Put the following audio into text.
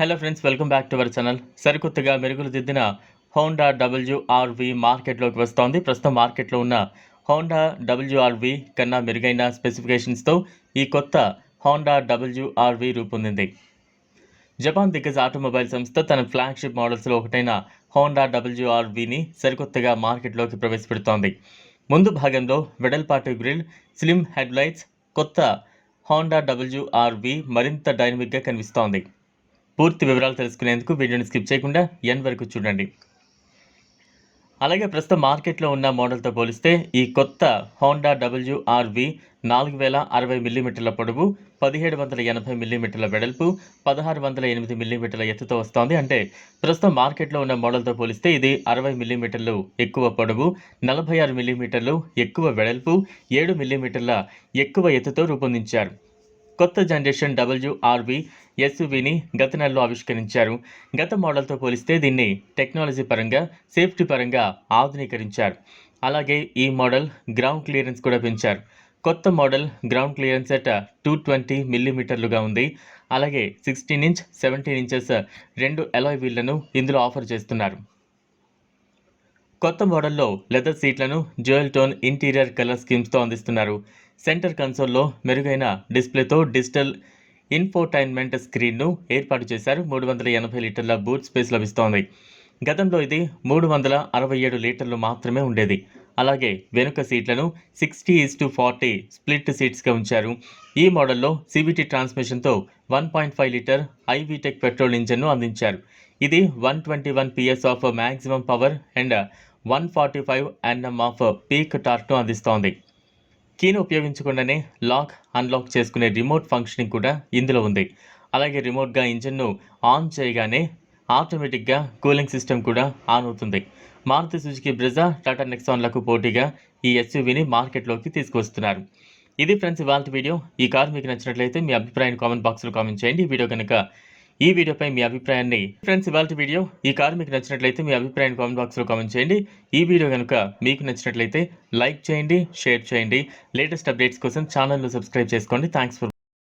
Hello friends welcome back to our channel సరికొత్తగా మెరుగులు దిద్దిన Honda WRV మార్కెట్లోకి వస్తోంది. ప్రస్తుతం మార్కెట్లో ఉన్న హోండా డబ్ల్యూఆర్వి కన్నా మెరుగైన స్పెసిఫికేషన్స్తో ఈ కొత్త హోండా డబ్ల్యూఆర్వి రూపొందింది. జపాన్ దిగ్గజ ఆటోమొబైల్ సంస్థ తన ఫ్లాగ్షిప్ మోడల్స్లో ఒకటైన హోండా డబ్ల్యూఆర్విని సరికొత్తగా మార్కెట్లోకి ప్రవేశపెడుతోంది. ముందు భాగంలో వెడల్పాటు గ్రిల్ స్లిమ్ హెడ్లైట్స్ కొత్త హోండా డబ్ల్యూఆర్వి మరింత డైనమిక్గా కనిపిస్తోంది. పూర్తి వివరాలు తెలుసుకునేందుకు వీడియోని స్కిప్ చేయకుండా ఎన్ వరకు చూడండి. అలాగే ప్రస్తుతం మార్కెట్లో ఉన్న మోడల్తో పోలిస్తే ఈ కొత్త హోండా డబ్ల్యూఆర్వి నాలుగు వేల అరవై మిల్లీమీటర్ల పొడవు పదిహేడు వందల ఎనభై మిల్లీమీటర్ల వెడల్పు పదహారు వందల ఎనిమిది మిల్లీమీటర్ల ఎత్తుతో వస్తోంది. అంటే ప్రస్తుతం మార్కెట్లో ఉన్న మోడల్తో పోలిస్తే ఇది అరవై మిల్లీమీటర్లు ఎక్కువ పొడవు నలభై ఆరు మిల్లీమీటర్లు ఎక్కువ వెడల్పు ఏడు మిల్లీమీటర్ల ఎక్కువ ఎత్తుతో రూపొందించారు. కొత్త జనరేషన్ డబ్ల్యూఆర్వి ఎస్యువిని గత నెలలో ఆవిష్కరించారు. గత మోడల్తో పోలిస్తే దీన్ని టెక్నాలజీ పరంగా సేఫ్టీ పరంగా ఆధునీకరించారు. అలాగే ఈ మోడల్ గ్రౌండ్ క్లియరెన్స్ కూడా పెంచారు. కొత్త model ground clearance at two twenty మిల్లీమీటర్లుగా ఉంది. అలాగే సిక్స్టీన్ ఇంచ్ సెవెంటీన్ ఇంచెస్ రెండు ఎలాయ్ వీళ్ళను ఇందులో ఆఫర్ చేస్తున్నారు. కొత్త మోడల్లో లెదర్ సీట్లను జ్యువెల్ టోన్ ఇంటీరియర్ కలర్ స్కీమ్స్తో అందిస్తున్నారు. సెంటర్ కన్సోల్లో మెరుగైన డిస్ప్లేతో డిజిటల్ ఇన్ఫోటైన్మెంట్ స్క్రీన్ను ఏర్పాటు చేశారు. మూడు వందల ఎనభై లీటర్ల బూట్ స్పేస్ లభిస్తోంది. గతంలో ఇది మూడు వందల అరవై ఏడు లీటర్లు మాత్రమే ఉండేది. అలాగే వెనుక సీట్లను sixty is to forty split సీట్స్గా ఉంచారు. ఈ మోడల్లో CVT ట్రాన్స్మిషన్తో one point five litre iVTEC petrol ఇంజన్ను అందించారు. ఇది one twenty one PS of maximum power and one forty five Nm of peak టార్క్ను అందిస్తోంది. కీను ఉపయోగించకుండానే లాక్ అన్లాక్ చేసుకునే రిమోట్ ఫంక్షనింగ్ కూడా ఇందులో ఉంది. అలాగే రిమోట్గా ఇంజిన్ను ఆన్ చేయగానే ఆటోమేటిక్గా కూలింగ్ సిస్టమ్ కూడా ఆన్ అవుతుంది. మారుతి సుజుకి బ్రిజా టాటా నెక్సాన్లకు పోటీగా ఈ ఎస్యూవీని మార్కెట్లోకి తీసుకొస్తున్నారు ఇది ఫ్రెండ్స్ ఇవాళ వీడియో. ఈ కార్ మీకు నచ్చినట్లయితే మీ అభిప్రాయాన్ని కామెంట్ బాక్స్లో కామెంట్ చేయండి. ఈ వీడియో కనుక ఈ వీడియోపై మీ అభిప్రాయాన్ని ఫ్రెండ్స్ ఇవాళ వీడియో. ఈ కారు మీకు నచ్చినట్లయితే మీ అభిప్రాయాన్ని కామెంట్ బాక్స్లో కామెంట్ చేయండి. ఈ వీడియో కనుక మీకు నచ్చినట్లయితే లైక్ చేయండి షేర్ చేయండి. లేటెస్ట్ అప్డేట్స్ కోసం ఛానల్ను సబ్స్క్రైబ్ చేసుకోండి. Thanks for